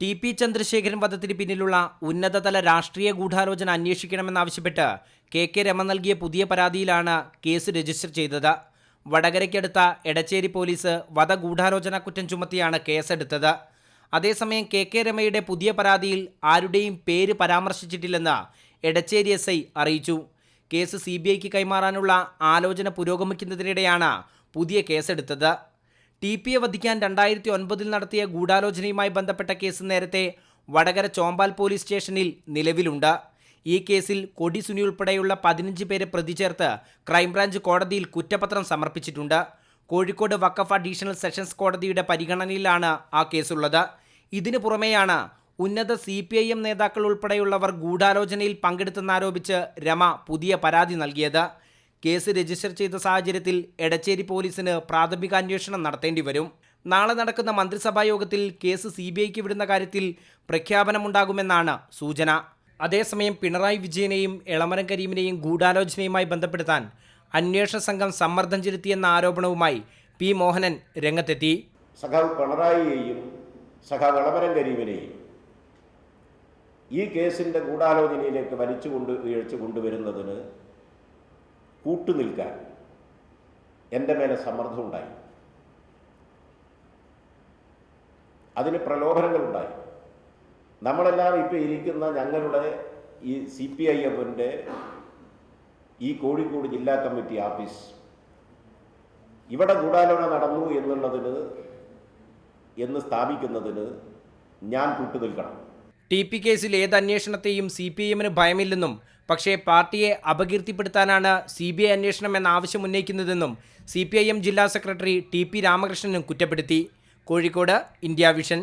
T P Chandrasekharan വധത്തിന് പിന്നിലുള്ള ഉന്നതതല രാഷ്ട്രീയ ഗൂഢാലോചന അന്വേഷിക്കണമെന്നാവശ്യപ്പെട്ട് കെ കെ രമ നൽകിയ പുതിയ പരാതിയിലാണ് കേസ് രജിസ്റ്റർ ചെയ്തത്. വടകരയ്ക്കടുത്ത എടച്ചേരി പോലീസ് വധഗൂഢാലോചന കുറ്റം ചുമത്തിയാണ് കേസെടുത്തത്. അതേസമയം കെ കെ രമയുടെ പുതിയ പരാതിയിൽ ആരുടെയും പേര് പരാമർശിച്ചിട്ടില്ലെന്ന് എടച്ചേരി എസ് ഐ അറിയിച്ചു. കേസ് സി ബി ഐക്ക് കൈമാറാനുള്ള ആലോചന പുരോഗമിക്കുന്നതിനിടെയാണ് പുതിയ കേസെടുത്തത്. ടി പിയെ വധിക്കാൻ രണ്ടായിരത്തി ഒൻപതിൽ നടത്തിയ ഗൂഢാലോചനയുമായി ബന്ധപ്പെട്ട കേസ് നേരത്തെ വടകര ചോമ്പാൽ പോലീസ് സ്റ്റേഷനിൽ നിലവിലുണ്ട്. ഈ കേസിൽ കൊടി സുനി ഉൾപ്പെടെയുള്ള പതിനഞ്ച് പേരെ പ്രതി ചേർത്ത് ക്രൈംബ്രാഞ്ച് കോടതിയിൽ കുറ്റപത്രം സമർപ്പിച്ചിട്ടുണ്ട്. കോഴിക്കോട് വക്കഫ് അഡീഷണൽ സെഷൻസ് കോടതിയുടെ പരിഗണനയിലാണ് ആ കേസുള്ളത്. ഇതിനു പുറമെയാണ് ഉന്നത സി പി ഐ എം നേതാക്കൾ ഉൾപ്പെടെയുള്ളവർ ഗൂഢാലോചനയിൽ പങ്കെടുത്തെന്നാരോപിച്ച് രമ പുതിയ പരാതി നൽകിയത്. കേസ് രജിസ്റ്റർ ചെയ്ത സാഹചര്യത്തിൽ എടച്ചേരി പോലീസിന് പ്രാഥമിക അന്വേഷണം നടത്തേണ്ടി വരും. നാളെ നടക്കുന്ന മന്ത്രിസഭാ യോഗത്തിൽ കേസ് സി ബി ഐക്ക് വിടുന്ന കാര്യത്തിൽ പ്രഖ്യാപനമുണ്ടാകുമെന്നാണ് സൂചന. അതേസമയം പിണറായി വിജയനെയും എളമരം കരീമിനെയും ഗൂഢാലോചനയുമായി ബന്ധപ്പെടുത്താൻ അന്വേഷണ സംഘം സമ്മർദ്ദം ചെലുത്തിയെന്ന ആരോപണവുമായി പി മോഹനൻ രംഗത്തെത്തി. സഖാവ് പിണറായിയെയും സഖാവ് എളമരം കരീമിനെയും ഈ കേസിന്റെ ഗൂഢാലോചനയിലേക്ക് വലിച്ചു കൊണ്ട് വീഴ്ച കൊണ്ടുവരുന്നതിന് കൂട്ടുനിൽക്കാൻ എന്റെ മേലെ സമ്മർദ്ദമുണ്ടായി. അതിന് പ്രലോഭനങ്ങളുണ്ടായി. നമ്മളെല്ലാം ഇപ്പോൾ ഇരിക്കുന്ന ഞങ്ങളുടെ ഈ സി പി ഐ എഫിന്റെ ഈ കോഴിക്കോട് ജില്ലാ കമ്മിറ്റി ഓഫീസ് ഇവിടെ ഗൂഢാലോചന നടന്നു എന്നുള്ളതിന് എന്ന് സ്ഥാപിക്കുന്നതിന് ഞാൻ കൂട്ടുനിൽക്കണം. ടി പി കേസിൽ ഏത് അന്വേഷണത്തെയും സി പി എമ്മിന് ഭയമില്ലെന്നും പക്ഷേ പാർട്ടിയെ അപകീർത്തിപ്പെടുത്താനാണ് സി ബി ഐ അന്വേഷണം എന്ന ആവശ്യം ഉന്നയിക്കുന്നതെന്നും സി പി ഐ എം ജില്ലാ സെക്രട്ടറി ടി പി രാമകൃഷ്ണനും കുറ്റപ്പെടുത്തി. Kozhikode India Vision.